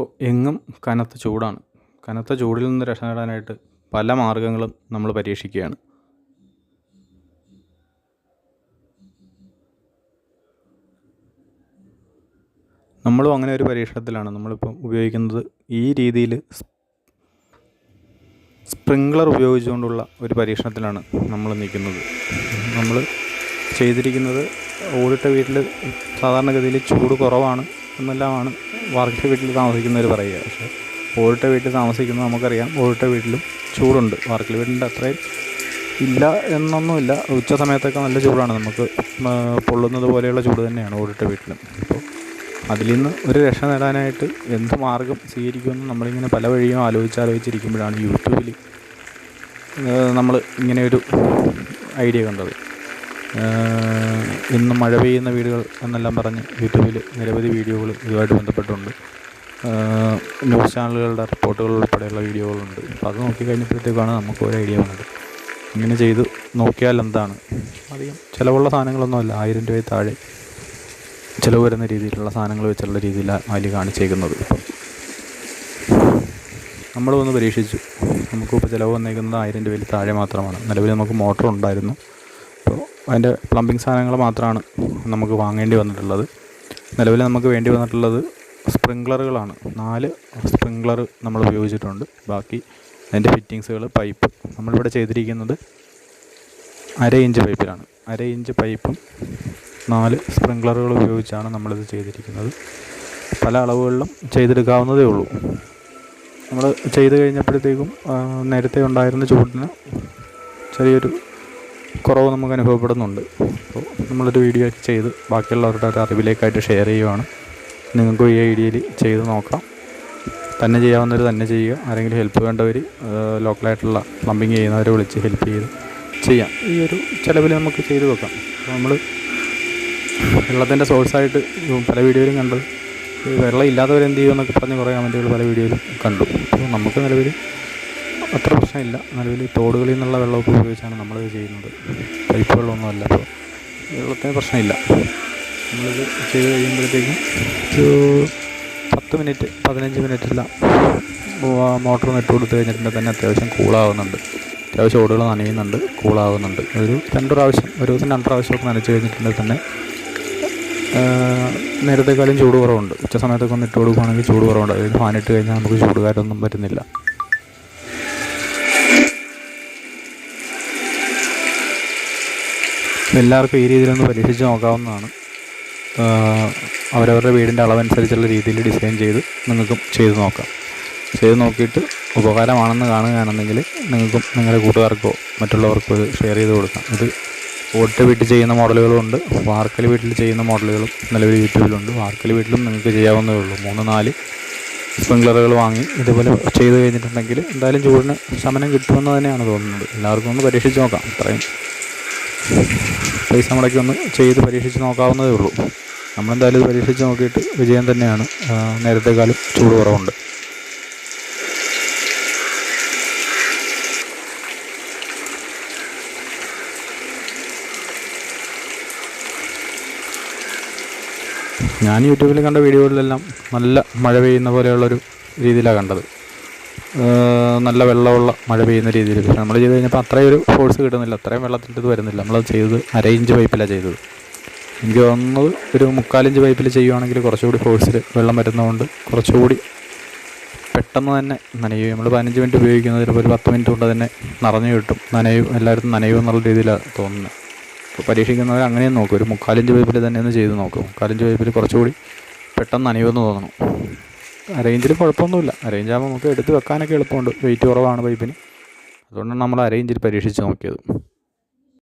ഇപ്പോൾ എങ്ങും കനത്ത ചൂടാണ്. കനത്ത ചൂടിൽ നിന്ന് രക്ഷ നേടാനായിട്ട് പല മാർഗങ്ങളും നമ്മൾ പരീക്ഷിക്കുകയാണ്. നമ്മളും അങ്ങനെ ഒരു പരീക്ഷണത്തിലാണ് നമ്മളിപ്പോൾ ഉപയോഗിക്കുന്നത്. ഈ രീതിയിൽ സ്പ്രിങ്ക്ലർ ഉപയോഗിച്ചുകൊണ്ടുള്ള ഒരു പരീക്ഷണത്തിലാണ് നമ്മൾ നിൽക്കുന്നത്. നമ്മൾ ചെയ്തിരിക്കുന്നത് ഓടിട്ട വീട്ടിൽ സാധാരണഗതിയിൽ ചൂട് കുറവാണ്. എന്നെല്ലാമാണ് വാർക്ക വീട്ടിൽ താമസിക്കുന്നവർ പറയുക. പക്ഷേ ഓടിട്ട വീട്ടിൽ താമസിക്കുന്നത് നമുക്കറിയാം. ഓടിട്ട വീട്ടിലും ചൂടുണ്ട്. വാർക്കൽ വീടിന്റെ അത്രയും ഇല്ല എന്നൊന്നുമില്ല. ഉച്ച സമയത്തൊക്കെ നല്ല ചൂടാണ്. നമുക്ക് പൊള്ളുന്നത് പോലെയുള്ള ചൂട് തന്നെയാണ് ഓടിട്ട വീട്ടിലും. അപ്പോൾ അതിൽ നിന്ന് ഒരു രക്ഷ നേടാനായിട്ട് എന്ത് മാർഗം സ്വീകരിക്കുമെന്ന് നമ്മളിങ്ങനെ പല വഴിയും ആലോചിച്ചാലോചിച്ചിരിക്കുമ്പോഴാണ് യൂട്യൂബിൽ നമ്മൾ ഇങ്ങനെ ഒരു ഐഡിയ കണ്ടത്. ഇന്ന് മഴ പെയ്യുന്ന വീടുകൾ എന്നെല്ലാം പറഞ്ഞ് യൂട്യൂബിൽ നിരവധി വീഡിയോകൾ ഇതുമായിട്ട് ബന്ധപ്പെട്ടുണ്ട് ന്യൂസ് ചാനലുകളുടെ റിപ്പോർട്ടുകൾ ഉൾപ്പെടെയുള്ള വീഡിയോകളുണ്ട്. അപ്പോൾ അത് നോക്കി കഴിഞ്ഞപ്പോഴത്തേക്കാണ് നമുക്ക് ഒരു ഐഡിയ വന്നത്. ഇങ്ങനെ ചെയ്ത് നോക്കിയാൽ എന്താണ്? അധികം ചിലവുള്ള സാധനങ്ങളൊന്നുമല്ല ആയിരം രൂപയിൽ താഴെ ചിലവ് വരുന്ന രീതിയിലുള്ള സാധനങ്ങൾ വെച്ചുള്ള രീതിയിലാണ് അതിൽ കാണിച്ചേക്കുന്നത് ഇപ്പം. നമ്മൾ ഒന്ന് പരീക്ഷിച്ചു. നമുക്കിപ്പോൾ ചിലവ് വന്നേക്കുന്നത് ആയിരം രൂപയിൽ താഴെ മാത്രമാണ്. നിലവിൽ നമുക്ക് മോട്ടർ ഉണ്ടായിരുന്നു. അതിന്റെ പ്ലംബിംഗ് സാധനങ്ങൾ മാത്രമാണ് നമുക്ക് വാങ്ങേണ്ടി വന്നിട്ടുള്ളത്. നിലവിൽ നമുക്ക് വേണ്ടി വന്നിട്ടുള്ളത് സ്പ്രിങ്ക്ലറുകളാണ് നാല് സ്പ്രിങ്ക്ലർ നമ്മൾ ഉപയോഗിച്ചിട്ടുണ്ട്. ബാക്കി അതിന്റെ ഫിറ്റിങ്സുകൾ പൈപ്പ് നമ്മളിവിടെ ചെയ്തിരിക്കുന്നത് അര ഇഞ്ച് പൈപ്പിലാണ് അര ഇഞ്ച് പൈപ്പും നാല് സ്പ്രിങ്ക്ലറുകൾ ഉപയോഗിച്ചാണ് നമ്മളിത് ചെയ്തിരിക്കുന്നത്. പല അളവുകളിലും ചെയ്തെടുക്കാവുന്നതേ ഉള്ളൂ. നമ്മൾ ചെയ്ത് കഴിഞ്ഞപ്പോഴത്തേക്കും നേരത്തെ ഉണ്ടായിരുന്ന ചൂടിന് ചെറിയൊരു കുറവ് നമുക്ക് അനുഭവപ്പെടുന്നുണ്ട്. അപ്പോൾ നമ്മളൊരു വീഡിയോ ചെയ്ത് ബാക്കിയുള്ളവരുടെ ഒരു അറിവിലേക്കായിട്ട് ഷെയർ ചെയ്യുവാണ്. നിങ്ങൾക്കും ഈ ഐഡിയയിൽ ചെയ്ത് നോക്കാം. തന്നെ ചെയ്യാവുന്നവർ തന്നെ ചെയ്യുക. ആരെങ്കിലും ഹെൽപ്പ് വേണ്ടവർ ലോക്കലായിട്ടുള്ള പ്ലംബിങ് ചെയ്യുന്നവരെ വിളിച്ച് ഹെൽപ്പ് ചെയ്ത് ചെയ്യാം. ഈ ഒരു ചിലവിൽ നമുക്ക് ചെയ്ത് വെക്കാം നമ്മൾ വെള്ളത്തിന്റെ സോഴ്സായിട്ട് പല വീഡിയോയിലും കണ്ടത് വെള്ളം ഇല്ലാത്തവരെന്ത് ചെയ്യുമെന്നൊക്കെ പറഞ്ഞ് കുറേ കമന്റുകൾ പല വീഡിയോയിലും കണ്ടു. അപ്പോൾ നമുക്ക് നിലവിൽ അത്ര പ്രശ്നമില്ല. നിലവിൽ തോടുകളിൽ നിന്നുള്ള വെള്ളമൊക്കെ ഉപയോഗിച്ചാണ് നമ്മളിത് ചെയ്യുന്നത്. പൈപ്പ് വെള്ളമൊന്നുമല്ല അപ്പോൾ വെള്ളത്തിന് പ്രശ്നമില്ല. നമ്മളിത് ചെയ്ത് കഴിയുമ്പോഴത്തേക്കും ഒരു പത്ത് മിനിറ്റ് പതിനഞ്ച് മിനിറ്റെല്ലാം മോട്ടർ നെറ്റ് കൊടുത്ത് കഴിഞ്ഞിട്ടുണ്ടെങ്കിൽ തന്നെ അത്യാവശ്യം കൂളാവുന്നുണ്ട്. അത്യാവശ്യം ഓടുകൾ നനയുന്നുണ്ട് കൂളാവുന്നുണ്ട്. ഒരു രണ്ട് പ്രാവശ്യം ഒരു ദിവസം രണ്ട് പ്രാവശ്യമൊക്കെ നനച്ച് കഴിഞ്ഞിട്ടുണ്ടെങ്കിൽ തന്നെ നേരത്തെക്കാളും ചൂട് കുറവുണ്ട്. ഉച്ച സമയത്തൊക്കെ ഒന്ന് ഇട്ട് കൊടുക്കുകയാണെങ്കിൽ ചൂട് കുറവുണ്ട്. അതായത് ഫാനിട്ട് ഇട്ട് കഴിഞ്ഞാൽ നമുക്ക് ചൂടുകാരൊന്നും വരുന്നില്ല എല്ലാവർക്കും ഈ രീതിയിലൊന്ന് പരീക്ഷിച്ച് നോക്കാവുന്നതാണ്. അവരവരുടെ വീടിന്റെ അളവനുസരിച്ചുള്ള രീതിയിൽ ഡിസൈൻ ചെയ്ത് നിങ്ങൾക്കും ചെയ്ത് നോക്കാം. ചെയ്ത് നോക്കിയിട്ട് ഉപകാരമാണെന്ന് കാണുകയാണെന്നുണ്ടെങ്കിൽ നിങ്ങൾക്കും നിങ്ങളുടെ കൂട്ടുകാർക്കോ മറ്റുള്ളവർക്കോ ഇത് ഷെയർ ചെയ്ത് കൊടുക്കാം. ഇത് ഓട്ട് വീട്ടിൽ ചെയ്യുന്ന മോഡലുകളുണ്ട് വാർക്കൽ വീട്ടിൽ ചെയ്യുന്ന മോഡലുകളും നിലവിൽ യൂട്യൂബിലുണ്ട്. വാർക്കൽ വീട്ടിലും നിങ്ങൾക്ക് ചെയ്യാവുന്നതേ ഉള്ളൂ. മൂന്ന് നാല് സ്പ്രിങ്ക്ലറുകൾ വാങ്ങി ഇതുപോലെ ചെയ്ത് കഴിഞ്ഞിട്ടുണ്ടെങ്കിൽ എന്തായാലും ചൂടിന് ശമനം കിട്ടുമെന്ന് തന്നെയാണ് തോന്നുന്നത്. എല്ലാവർക്കും ഒന്ന് പരീക്ഷിച്ച് നോക്കാം. അത്രയും. പൈസ മുടക്കി ഒന്ന് ചെയ്ത് പരീക്ഷിച്ച് നോക്കാവുന്നതേ ഉള്ളൂ. നമ്മളെന്തായാലും ഇത് പരീക്ഷിച്ച് നോക്കിയിട്ട് വിജയം തന്നെയാണ്. നേരത്തെക്കാളും ചൂട് കുറവുണ്ട്. ഞാൻ യൂട്യൂബിൽ കണ്ട വീഡിയോകളിലെല്ലാം നല്ല മഴ പെയ്യുന്ന പോലെയുള്ളൊരു രീതിയിലാണ് കണ്ടത്. നല്ല വെള്ളമുള്ള മഴ പെയ്യുന്ന രീതിയിൽ നമ്മൾ ചെയ്ത് കഴിഞ്ഞപ്പോൾ അത്രയും ഒരു ഫോഴ്സ് കിട്ടുന്നില്ല. അത്രയും വെള്ളത്തിന്റെ ഇത് വരുന്നില്ല. നമ്മളത് ചെയ്തത് അര ഇഞ്ച് പൈപ്പിലാണ് ചെയ്തത്. എനിക്ക് തോന്നുന്നത് ഒരു മുക്കാലിഞ്ച് പൈപ്പിൽ ചെയ്യുവാണെങ്കിൽ കുറച്ചുകൂടി ഫോഴ്സിൽ വെള്ളം വരുന്നതുകൊണ്ട് കുറച്ചുകൂടി പെട്ടെന്ന് തന്നെ നനയും നമ്മൾ പതിനഞ്ച് മിനിറ്റ് ഉപയോഗിക്കുന്നതിന് ഒരു പത്ത് മിനിറ്റ് കൊണ്ട് തന്നെ നിറഞ്ഞു കിട്ടും. നനയും എല്ലായിടത്തും നനയും എന്നുള്ള രീതിയിലാണ് തോന്നുന്നത് അപ്പോൾ പരീക്ഷിക്കുന്നവർ അങ്ങനെയും നോക്കും. ഒരു മുക്കാലിഞ്ച് പൈപ്പിൽ തന്നെ ഒന്ന് ചെയ്ത് നോക്കും. മുക്കാലിഞ്ച് പൈപ്പിൽ കുറച്ചുകൂടി പെട്ടെന്ന് നനയുമെന്ന് തോന്നണം. അരയിഞ്ചിൽ കുഴപ്പമൊന്നുമില്ല. അരയിഞ്ചാകുമ്പോൾ നമുക്ക് എടുത്ത് വെക്കാനൊക്കെ എളുപ്പമുണ്ട്. വെയിറ്റ് കുറവാണ് പൈപ്പിന്. അതുകൊണ്ടാണ് നമ്മൾ അറേഞ്ചിൽ പരീക്ഷിച്ച് നോക്കിയത്.